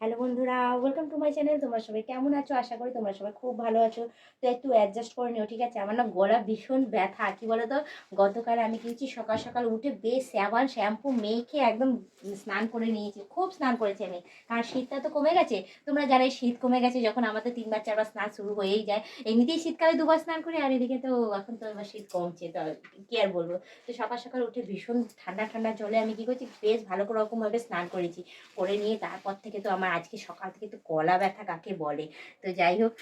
Hello বন্ধুরা welcome to my channel তোমরা সবাই কেমন আছো? আশা করি তোমরা সবাই খুব ভালো আছো। তো একটু অ্যাডজাস্ট করে নিও, ঠিক আছে? আমার না গলা ভীষণ ব্যথা। কি বলো তো গতকাল আমি কিনেছি সকাল সকাল উঠে বেশ সাবান শ্যাম্পু, মেখে একদম স্নান করে নিয়েছি। খুব স্নান করেছি আমি, কারণ শীতটা তো কমে গেছে। তোমরা জানাই শীত কমে গেছে যখন আমাদের তিনবার চারবার স্নান শুরু হয়েই যায়। এমনিতেই শীতকালে দুবার স্নান করি, আর এদিকে তো এখন তো এবার শীত কমছে, তো কি আর বলব? তো সকাল সকাল উঠে ভীষণ ঠান্ডা ঠান্ডা জলে আমি কি করছি? বেশ ভালো রকমভাবে স্নান করেছি। করে নিয়ে তারপর থেকে তো আমার আজকে সকাল থেকে একটু গলা ব্যথা কাকে বলে? তো যাই হোক,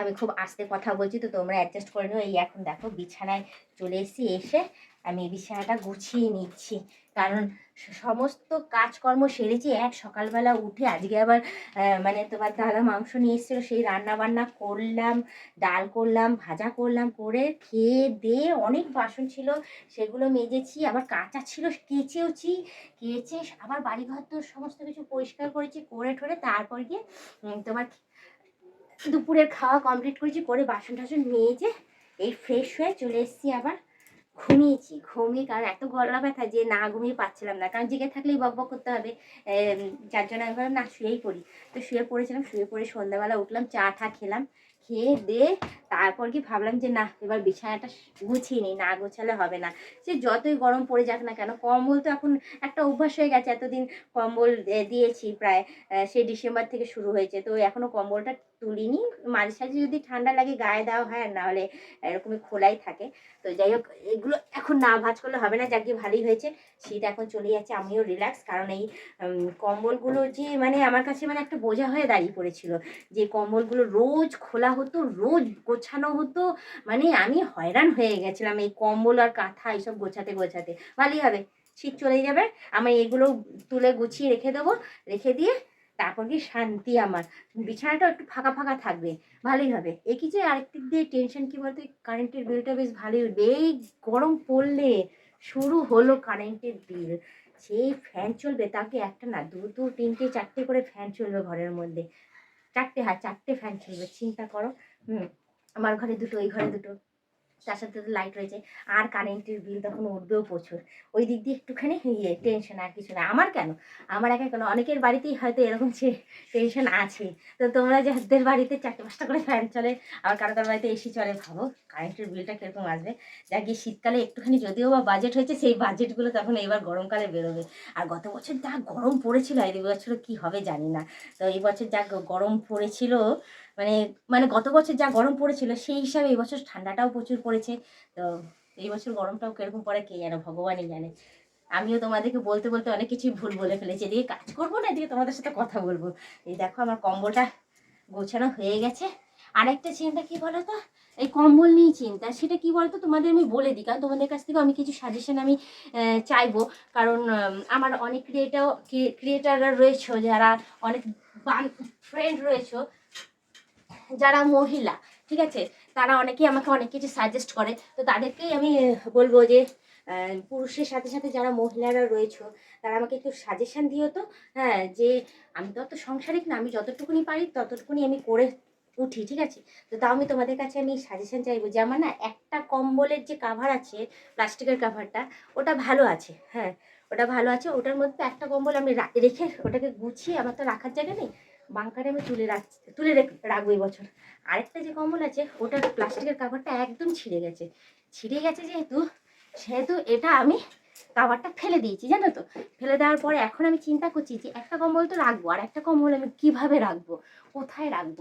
আমি খুব আস্তে কথা বলছি, তো তোমরা অ্যাডজাস্ট করে নিও। এই এখন দেখো বিছানায় চলে এসেছি, এসে আমি বিছানাটা গুছিয়ে নিচ্ছি। কারণ সমস্ত কাজকর্ম সেরেছি, এক সকালবেলা উঠে আজকে আবার মানে তোমার দাদা মাংস নিয়ে এসেছিল, সেই রান্না বান্না করলাম, ডাল করলাম, ভাজা করলাম, করে খেয়ে দিয়ে অনেক বাসন ছিল, সেগুলো মেজেছি, আবার কাঁচা ছিল, কেচেওছি, কেচে আবার বাড়িঘর তো সমস্ত কিছু পরিষ্কার করেছি, করে ঠরে তারপর গিয়ে তোমার দুপুরের খাওয়া কমপ্লিট করেছি, করে বাসন টাসন মেজে এই ফ্রেশ হয়ে চলে এসেছি আবার। ঘুমিয়েছি, ঘুমিয়ে কারণ এত গলা ব্যথা যে না ঘুমিয়ে পাচ্ছিলাম না। কারণ জেগে থাকলেই বক বক করতে হবে যার জন্য আমি ভাবলাম, না, শুয়েই পড়ি। তো শুয়ে পড়েছিলাম, শুয়ে পড়ে সন্ধ্যাবেলা উঠলাম, চা ঠা খেলাম। খেয়ে দিয়ে তারপর কি ভাবলাম যে না এবার বিছানাটা গুছিয়ে নিই, না গোছালে হবে না। সে যতই গরম পড়ে যাক না কেন, কম্বল তো এখন একটা অভ্যাস হয়ে গেছে। এতদিন কম্বল দিয়েছি প্রায় সেই ডিসেম্বর থেকে শুরু হয়েছে। তো এখনও কম্বলটা তুলিনি। মাঝে সাঝে যদি ঠান্ডা লাগে, গায়ে দেওয়া হয়, আর নাহলে এরকমই খোলাই থাকে। তো যাই হোক, এগুলো এখন না ভাজ করলে হবে না, যাকে ভালোই হয়েছে। শীত এখন চলে যাচ্ছে, আমিও রিল্যাক্স। কারণ এই কম্বলগুলো যে মানে আমার কাছে মানে একটা বোঝা হয়ে দাঁড়িয়ে পড়েছিল যে, কম্বলগুলো রোজ খোলা হতো, রোজ গোছানো হতো। মানে আমি হয়রান হয়ে গেছিলাম এই কম্বল আর কাঁথা এইসব গোছাতে গোছাতে। ভালোই হবে, শীত চলে যাবে। আমি এগুলো তুলে গুছিয়ে রেখে দেবো, রেখে দিয়ে তারপর কি শান্তি আমার। বিছানাটা একটু ফাঁকা ফাঁকা থাকবে, ভালোই হবে। এ কি যে আরেক দিক দিয়ে টেনশন কী বলতো? কারেন্টের বিলটা বেশ ভালোই উঠবে এই গরম পড়লে শুরু হলো কারেন্টের বিল সেই ফ্যান চলবে, তাকে একটা না দুটো তিনটে, চারটে করে ফ্যান চলবে ঘরের মধ্যে। চারটে হ্যাঁ চারটে ফ্যান চলবে চিন্তা করো। আমার ঘরে দুটো ওই ঘরে দুটো। তার সাথে তো লাইট রয়েছে। আর কারেন্টের বিল তখন উঠবেও প্রচুর। ওই দিক দিয়ে একটুখানি ইয়ে টেনশন আর কিছু না। আমার কেন? আমার একা কেন? অনেকের বাড়িতেই হয়তো এরকম সে টেনশন আছে। তো তোমরা যাদের বাড়িতে চারটে পাঁচটা করে ফ্যান চলে, আবার কারও কারও বাড়িতে এসি চলে, ভাবো কারেন্টের বিলটা কীরকম আসবে। যা গিয়ে শীতকালে একটুখানি যদিও বা বাজেট হয়েছে, সেই বাজেটগুলো তখন এবার গরমকালে বেরোবে। আর গত বছর যা গরম পড়েছিল, এই বছর কি হবে জানি না। তো এই বছর যা গরম পড়েছিল মানে মানে গত বছর যা গরম পড়েছিল, সেই হিসাবে এই বছর ঠান্ডাটাও প্রচুর পড়েছে। তো এই বছর গরমটাও কীরকম পড়ে কে জানে, ভগবানই জানে। আমিও তোমাদেরকে বলতে বলতে অনেক কিছুই ভুল বলে ফেলেছি। এদিকে কাজ করব না, এদিকে তোমাদের সাথে কথা বলব। এই দেখো আমার কম্বলটা গোছানো হয়ে গেছে। আরেকটা চিন্তা কি বলো তো এই কম্বল নিয়ে চিন্তা। সেটা কি বলতো? তোমাদের আমি বলে দিই, কারণ তোমাদের কাছ থেকে আমি কিছু সাজেশন আমি চাইব। কারণ আমার অনেক ক্রিয়েটার ক্রিয়েটাররা রয়েছে, যারা অনেক ফ্রেন্ড রয়েছে যারা মহিলা, ঠিক আছে? তারা অনেকেই আমাকে অনেক কিছু সাজেস্ট করে। তো তাদেরকেই আমি বলব যে পুরুষের সাথে সাথে যারা মহিলারা রয়েছে, তারা আমাকে একটু সাজেশন দিও তো। হ্যাঁ যে আমি তো অত সংসারিক না, আমি যতটুকুনি পারি ততটুকুনি আমি করে উঠি, ঠিক আছে? তো তাও আমি তোমাদের কাছে আমি সাজেশন চাইব যে, আমার না একটা কম্বলের যে কাভার আছে, প্লাস্টিকের কাভারটা ওটা ভালো আছে হ্যাঁ? ওটা ভালো আছে, ওটার মধ্যে একটা কম্বল আমি রেখে ওটাকে গুছিয়ে আমার তো রাখার জায়গা নেই। বাংকারে আমি তুলে রাখছি, তুলে রাখব বছর। আরেকটা যে কম্বল আছে, ওটার প্লাস্টিকের কাভারটা একদম ছিঁড়ে গেছে। ছিঁড়ে গেছে যেহেতু, সেহেতু এটা আমি কাভারটা ফেলে দিয়েছি, জানো তো? ফেলে দেওয়ার পরে এখন আমি চিন্তা করছি যে একটা কম্বল তো রাখব, আর একটা কম্বল আমি কীভাবে রাখব? কোথায় রাখব?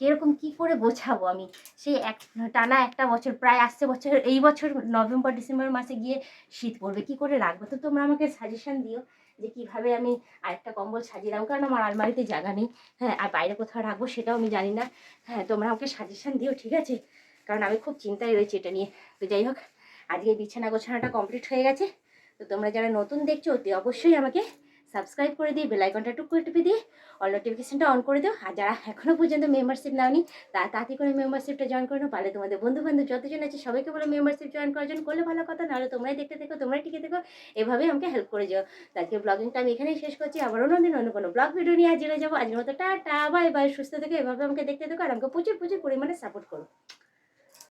কীরকম কি করে গোছাবো আমি? সেই এক, টানা একটা বছর, প্রায় আসছে বছর, এই বছর নভেম্বর, ডিসেম্বর মাসে গিয়ে শীত পড়বে, কি করে রাখব? তো তোমরা আমাকে সাজেশন দিও। যে কীভাবে আমি আরেকটা কম্বল সাজিয়ে রাখব, কারণ আমার আলমারিতে জায়গা নেই। হ্যাঁ আর বাইরে কোথাও রাখব সেটাও আমি জানি না। হ্যাঁ তোমরা আমাকে সাজেশান দিও, ঠিক আছে? কারণ আমি খুব চিন্তায় রয়েছি এটা নিয়ে। তো যাই হোক, আজকে বিছানা গোছানাটা কমপ্লিট হয়ে গেছে। তো তোমরা যারা নতুন দেখছ, অতি অবশ্যই আমাকে সাবস্ক্রাইব করে দিই বেল আইকনটা টুক করে টিপে দিয়ে অল নোটিফিকেশনটা অন করে দিও। আর যারা এখনও পর্যন্ত মেম্বারশিপ নাওনি, তা তাড়াতাড়ি করে মেম্বারশিপটা জয়েন করে নাও। পারলে তোমাদের বন্ধু বান্ধব যতজন আছে, সবাইকে বলে মেম্বারশিপ জয়েন করার জন্য। করলে ভালো কথা, নাহলে তোমরাই দেখতে দেখো তোমরাই টিকে দেখো এভাবেই আমাকে হেল্প করে যাও। তো আজকে ব্লগিংটা আমি এখানেই শেষ করছি। আবার অন্য দিন অন্য কোনো ব্লগ ভিডিও নিয়ে হয়ে যাব। আজকের মতো টা বাই বাই সুস্থ থেকে, এভাবে আমাকে দেখতে দেখো আর আমাকে প্রচুর প্রচুর পরিমাণে সাপোর্ট করো।